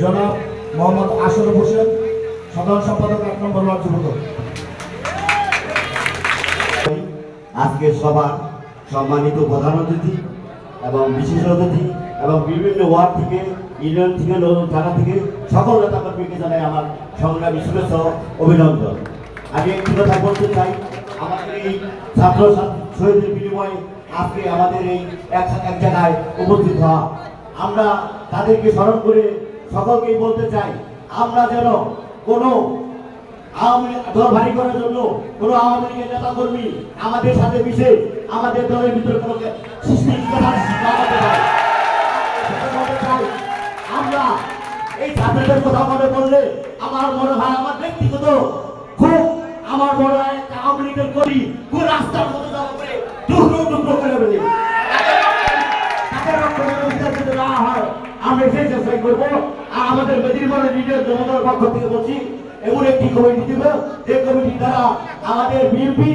জনাব মোহাম্মদ আশরফ হোসেন, সাধারণ সম্পাদক এক নম্বর ওয়ার্ড আজকে সবার সম্মানিত প্রধান অতিথি এবং বিশেষ অতিথি এবং বিভিন্ন ওয়ার্ড থেকে, ইউনিয়ন থেকে থানা থেকে সকল নেতা কর্মীকে জানাই আমার সংগ্রামী শুভেচ্ছা অভিনন্দন। আমি একটি কথা বলতে চাই, আমাদের এই ছাত্রী শহীদের বিনিময়ে আজকে আমাদের এই এক এক জায়গায় উপস্থিত হওয়া। আমরা তাদেরকে স্মরণ করে সকলকেই বলতে চাই, আমরা যেন কোনো আওয়ামী করার জন্য কোন আওয়ামী লীগের নেতা কর্মী আমাদের সাথে মিশে আমাদের দলের ভিতরে কোনো আমরা এই ছাত্রদের কথা মনে আমার মনে হয় আমার ব্যক্তিগত খুব আমার মনে হয় আওয়ামী লীগের করি খুব রাস্তার মতো যাওয়া করে টুকরো টুকরো করে ফেলে বিতাড়িত না হয়, আমরা সেই চেষ্টা করব। আর আমাদের মেদিনীপুরের নিজের জনতার পক্ষ থেকে বলছি, এমন একটি কমিটি দিব, যে কমিটি দ্বারা আমাদের বিএনপি